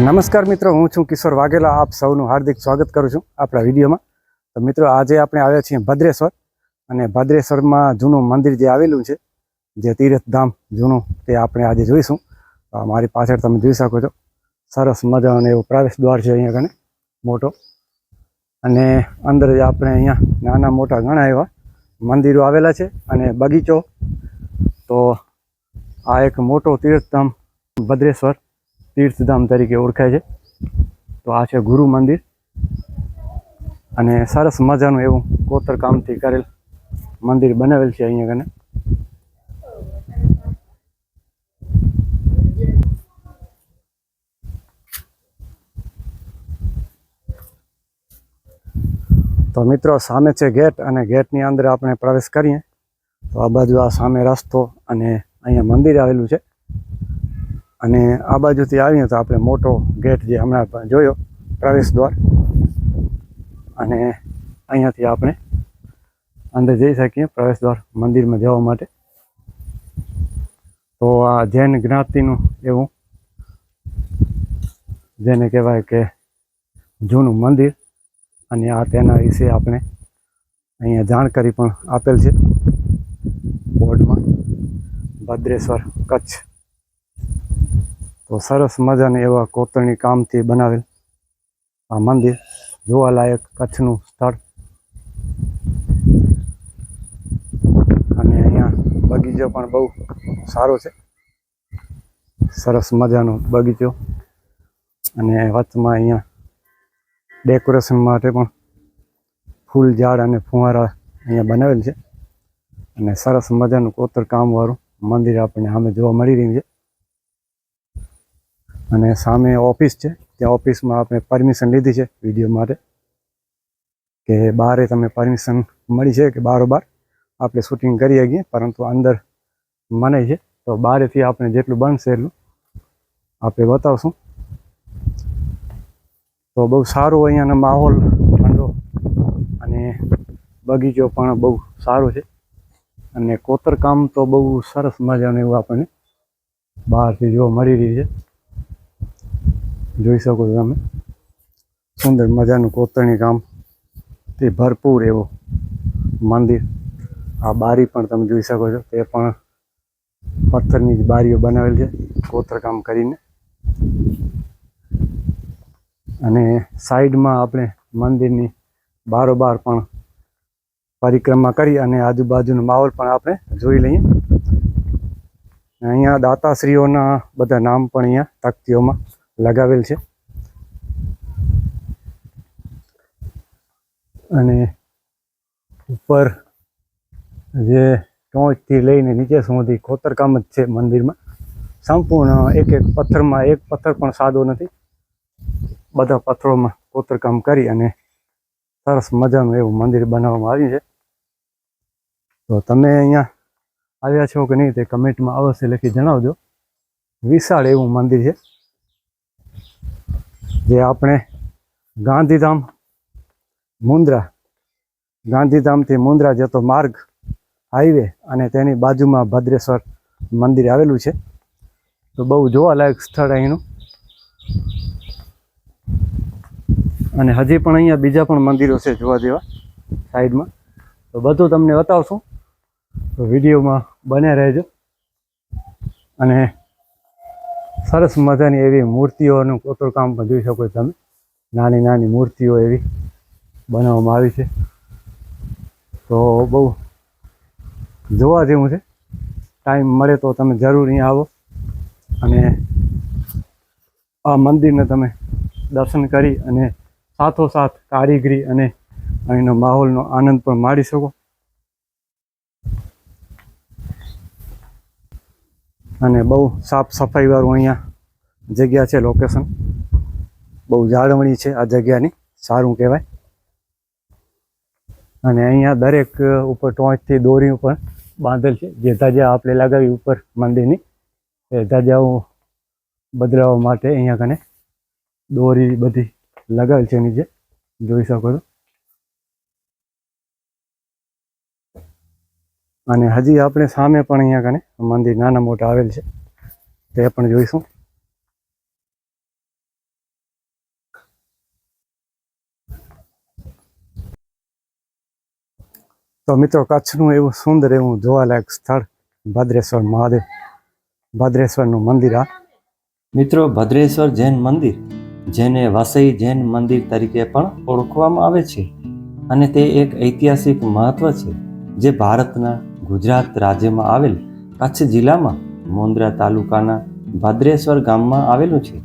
નમસ્કાર મિત્રો, હું છું કિશોર વાઘેલા. આપ સૌનું હાર્દિક સ્વાગત કરું છું આપણા વિડીયોમાં. તો મિત્રો, આજે આપણે આવ્યા છીએ ભદ્રેશ્વર અને ભદ્રેશ્વરમાં જૂનું મંદિર જે આવેલું છે, જે તીર્થધામ જૂનું, તે આપણે આજે જોઈશું. મારી પાછળ તમે જોઈ શકો છો, સરસ મજાનો એવો પ્રવેશ દ્વાર છે અહીંયા કને, મોટો. અને અંદર જ આપણે અહીંયા નાના મોટા ઘણા એવા મંદિરો આવેલા છે અને બગીચો. તો આ એક મોટો તીર્થધામ ભદ્રેશ્વર તીર્થધામ તરીકે ઓળખાય છે. તો આ છે ગુરુ મંદિર. અને સરસ મજાનું એવું કોતરકામથી કરેલ મંદિર બનાવેલ છે અહીંયા કને. તો મિત્રો, સામે છે ગેટ અને ગેટની અંદર આપણે પ્રવેશ કરીએ. તો આ બાજુ આ સામે રસ્તો અને અહીંયા મંદિર આવેલું છે. અને આ બાજુથી આવીએ તો આપણે મોટો ગેટ જે હમણાં જોયો, પ્રવેશ દ્વાર. અને અહીંયાથી આપણે અંદર જઈ શકીએ પ્રવેશ દ્વાર મંદિરમાં જવા માટે. તો આ જૈન જ્ઞાતિનું એવું જેને કહેવાય કે જૂનું મંદિર અને આ તેના વિશે આપણે અહીંયા જાણકારી પણ આપેલ છે. બોર્ડમાં ભદ્રેશ્વર કચ્છ. તો સરસ મજાના એવા કોતરણી કામથી બનાવેલ આ મંદિર. જોવાલાયક કચ્છનું સ્થળ. અને અહીંયા બગીચો પણ બહુ સારો છે. સરસ મજાનો બગીચો. અને વચમાં અહીંયા ડેકોરેશન માટે પણ ફૂલ ઝાડ અને ફુવારા અહીંયા બનાવેલ છે. અને સરસ મજાનું કોતર કામવાળું મંદિર આપણને સામે જોવા મળી રહ્યું છે. અને સામે ઓફિસ છે. ત્યાં ઓફિસમાં આપણે પરમિશન લીધી છે વીડિયો માટે કે બહારે તમે પરમિશન મળી છે કે બારોબાર. આપણે શૂટિંગ કરી શકીએ પરંતુ અંદર મને છે. તો બહારેથી આપણે જેટલું બનશે એટલું આપણે બતાવશું. તો બહુ સારો અહીંયાનો માહોલ, ઠંડો અને બગીચો પણ બહુ સારો છે. અને કોતરકામ તો બહુ સરસ મજાનું એવું આપણને બહારથી જોવા મળી રહ્યું છે. જોઈ શકો છો તમે. સુંદર મજાનું કોતરણી કામ તે ભરપૂર એવો મંદિર. આ બારી પણ તમે જોઈ શકો છો. તે પણ પથ્થરની જ બારીઓ બનાવેલ છે કોતરકામ કરીને. અને સાઈડમાં આપણે મંદિરની બારોબાર પણ પરિક્રમા કરી અને આજુબાજુનો માહોલ પણ આપણે જોઈ લઈએ. અહીંયા દાતાશ્રીઓના બધા નામ પણ અહીંયા તકતીઓમાં લગાવેલ છે. અને ઉપર જે ટોચથી લઈને નીચે સુધી ખોતરકામ જ છે મંદિરમાં. સંપૂર્ણ એક એક પથ્થરમાં, એક પથ્થર પણ સાદો નથી. બધા પથ્થરોમાં કોતરકામ કરી અને સરસ મજાનું એવું મંદિર બનાવવામાં આવ્યું છે. તો તમે અહીંયા આવ્યા છો કે નહીં તે કમેન્ટમાં અવશ્ય લખી જણાવજો. વિશાળ એવું મંદિર છે. જે આપણે ગાંધીધામ મુન્દ્રા, ગાંધીધામથી મુન્દ્રા જતો માર્ગ હાઈવે અને તેની બાજુમાં ભદ્રેશ્વર મંદિર આવેલું છે. તો બહુ જોવાલાયક સ્થળ અહીંનું. અને હજી પણ અહીંયા બીજા પણ મંદિરો છે જોવા જેવા સાઈડમાં. તો બધું તમને બતાવશું. તો વિડીયોમાં બન્યા રહેજો. અને સરસ મજાની એવી મૂર્તિઓનું કોતરકામ પણ જોઈ શકો તમે. નાની નાની મૂર્તિઓ એવી બનાવવામાં આવી છે. તો બહુ જોવા જેવું છે. ટાઈમ મળે તો તમે જરૂર અહીંયા આવો અને આ મંદિરને તમે દર્શન કરી અને સાથોસાથ કારીગરી અને અહીંનો માહોલનો આનંદ પણ માણી શકો. અને બહુ સાફ સફાઈવાળું અહીંયા જગ્યા છે લોકેશન બહુ જાળવણી છે આ જગ્યાની, સારું કહેવાય. અને અહીંયા દરેક ઉપર ટોચથી દોરી ઉપર બાંધેલ છે. જે ધજા આપણે લગાવી ઉપર મંદિરની, એ ધજાઓ બદલાવવા માટે અહીંયા કને દોરી બધી લગાવેલ છે નીચે. જોઈ શકો છો. અને હજી આપણે સામે પણ અહીંયા કને મંદિર નાના મોટા આવેલ છે. તે પણ જોઈશું. તો મિત્રો, કચ્છનું એવું સુંદર એવું જોવાલાયક સ્થળ ભદ્રેશ્વર મહાદેવ. ભદ્રેશ્વરનું મંદિર આ. મિત્રો, ભદ્રેશ્વર જૈન મંદિર, જેને વાસઈ જૈન મંદિર તરીકે પણ ઓળખવામાં આવે છે અને તે એક ઐતિહાસિક મહત્વ છે, જે ભારતના ગુજરાત રાજ્યમાં આવેલ કચ્છ જિલ્લામાં મુન્દ્રા તાલુકાના ભદ્રેશ્વર ગામમાં આવેલું છે.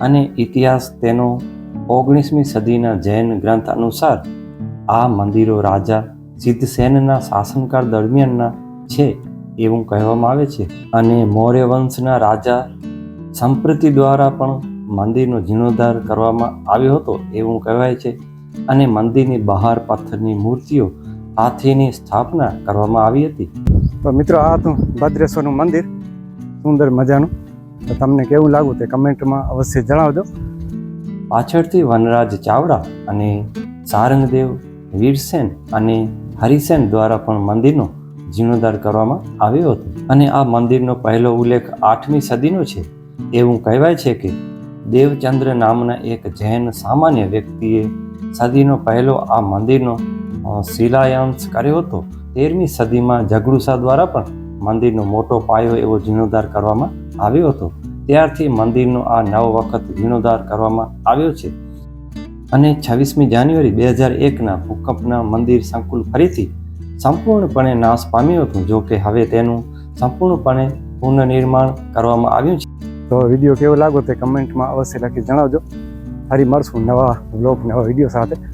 અને ઇતિહાસ તેનો ઓગણીસમી સદીના જૈન ગ્રંથ અનુસાર આ મંદિરો રાજા સિદ્ધસેનના શાસનકાળ દરમિયાનના છે એવું કહેવામાં આવે છે. અને મૌર્ય વંશના રાજા સંપ્રતિ દ્વારા પણ મંદિરનો જીર્ણોદ્ધાર કરવામાં આવ્યો હતો એવું કહેવાય છે. અને મંદિરની બહાર પથ્થરની મૂર્તિઓ હાથીની સ્થાપના કરવામાં આવી હતી. તો મિત્રો આ હતું ભદ્રેશ્વરનું મંદિર. સુંદર મજાનું. તો તમને કેવું લાગુ તે કમેન્ટમાં અવશ્ય જણાવજો. પાછળથી વનરાજ ચાવડા અને સારંગદેવ વીરસેન અને હરિસેન દ્વારા પણ મંદિરનો જીર્ણોદ્ધાર કરવામાં આવ્યો હતો. અને આ મંદિરનો પહેલો ઉલ્લેખ આઠમી સદીનો છે. એવું કહેવાય છે કે દેવચંદ્ર નામના એક જૈન સામાન્ય વ્યક્તિએ સદીનો પહેલો આ મંદિરનો અ, શિલાન્યાસ કર્યો હતો. તેરમી સદીમાં જગડુસા દ્વારા પણ મંદિરનો મોટો પાયો એવો જીર્ણોદ્ધાર કરવામાં આવ્યો હતો. ત્યારથી મંદિરનો આ નવ વખત જીર્ણોદ્ધાર કરવામાં આવ્યો છે. અને છવ્વીસમી જાન્યુઆરી બે હજાર એકના ભૂકંપના મંદિર સંકુલ ફરીથી સંપૂર્ણપણે નાશ પામ્યું હતું. જો કે હવે તેનું સંપૂર્ણપણે પુનઃનિર્માણ કરવામાં આવ્યું છે. તો વીડિયો કેવો લાગો તે કમેન્ટમાં અવશ્ય લખી જણાવજો. ફરી મળશું નવા બ્લોગ નવા વીડિયો સાથે.